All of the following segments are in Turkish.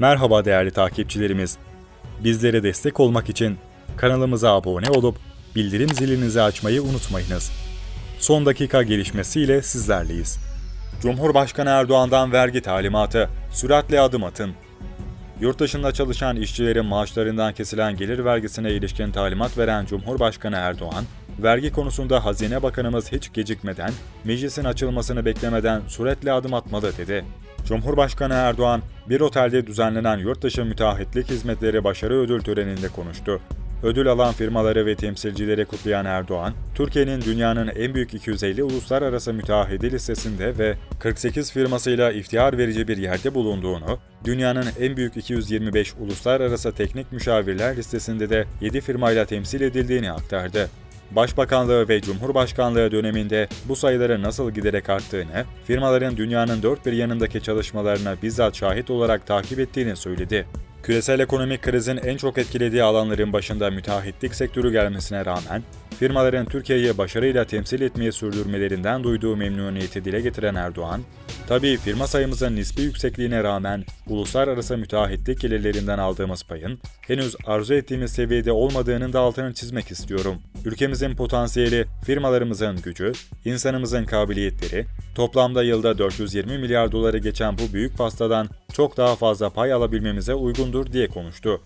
Merhaba değerli takipçilerimiz. Bizlere destek olmak için kanalımıza abone olup bildirim zilinizi açmayı unutmayınız. Son dakika gelişmesiyle sizlerleyiz. Cumhurbaşkanı Erdoğan'dan vergi talimatı. Süratle adım atın. Yurt dışında çalışan işçilerin maaşlarından kesilen gelir vergisine ilişkin talimat veren Cumhurbaşkanı Erdoğan, vergi konusunda Hazine Bakanımız hiç gecikmeden, meclisin açılmasını beklemeden süretle adım atmalı dedi. Cumhurbaşkanı Erdoğan, bir otelde düzenlenen yurtdışı müteahhitlik hizmetleri başarı ödül töreninde konuştu. Ödül alan firmaları ve temsilcileri kutlayan Erdoğan, Türkiye'nin dünyanın en büyük 250 uluslararası müteahhidi listesinde ve 48 firmasıyla iftihar verici bir yerde bulunduğunu, dünyanın en büyük 225 uluslararası teknik müşavirler listesinde de 7 firmayla temsil edildiğini aktardı. Başbakanlığı ve Cumhurbaşkanlığı döneminde bu sayıların nasıl giderek arttığını, firmaların dünyanın dört bir yanındaki çalışmalarına bizzat şahit olarak takip ettiğini söyledi. Küresel ekonomik krizin en çok etkilediği alanların başında müteahhitlik sektörü gelmesine rağmen, firmaların Türkiye'yi başarıyla temsil etmeyi sürdürmelerinden duyduğu memnuniyeti dile getiren Erdoğan, tabii firma sayımızın nispi yüksekliğine rağmen uluslararası müteahhitlik gelirlerinden aldığımız payın henüz arzu ettiğimiz seviyede olmadığının da altını çizmek istiyorum. Ülkemizin potansiyeli, firmalarımızın gücü, insanımızın kabiliyetleri, toplamda yılda 420 milyar doları geçen bu büyük pastadan çok daha fazla pay alabilmemize uygundur diye konuştu.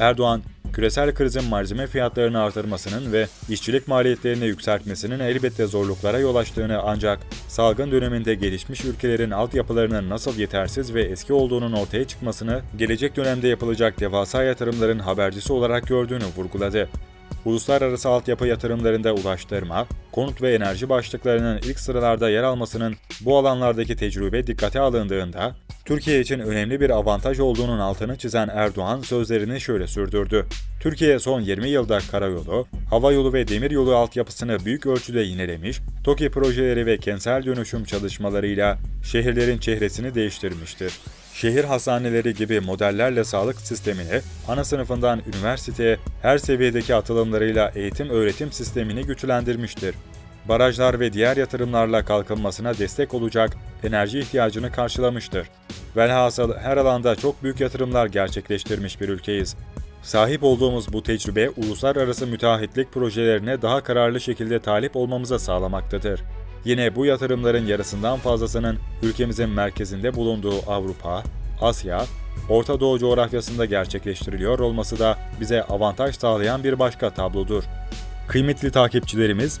Erdoğan, küresel krizin malzeme fiyatlarını artırmasının ve işçilik maliyetlerini yükseltmesinin elbette zorluklara yol açtığını ancak salgın döneminde gelişmiş ülkelerin altyapılarının nasıl yetersiz ve eski olduğunun ortaya çıkmasını gelecek dönemde yapılacak devasa yatırımların habercisi olarak gördüğünü vurguladı. Uluslararası altyapı yatırımlarında ulaştırma, konut ve enerji başlıklarının ilk sıralarda yer almasının bu alanlardaki tecrübe dikkate alındığında, Türkiye için önemli bir avantaj olduğunun altını çizen Erdoğan sözlerini şöyle sürdürdü. Türkiye son 20 yılda karayolu, havayolu ve demiryolu altyapısını büyük ölçüde yinelemiş, TOKİ projeleri ve kentsel dönüşüm çalışmalarıyla şehirlerin çehresini değiştirmiştir. Şehir hastaneleri gibi modellerle sağlık sistemini, ana sınıfından üniversiteye her seviyedeki atılımlarıyla eğitim öğretim sistemini güçlendirmiştir. Barajlar ve diğer yatırımlarla kalkınmasına destek olacak enerji ihtiyacını karşılamıştır. Velhasıl her alanda çok büyük yatırımlar gerçekleştirmiş bir ülkeyiz. Sahip olduğumuz bu tecrübe uluslararası müteahhitlik projelerine daha kararlı şekilde talip olmamıza sağlamaktadır. Yine bu yatırımların yarısından fazlasının ülkemizin merkezinde bulunduğu Avrupa, Asya, Orta Doğu coğrafyasında gerçekleştiriliyor olması da bize avantaj sağlayan bir başka tablodur. Kıymetli takipçilerimiz,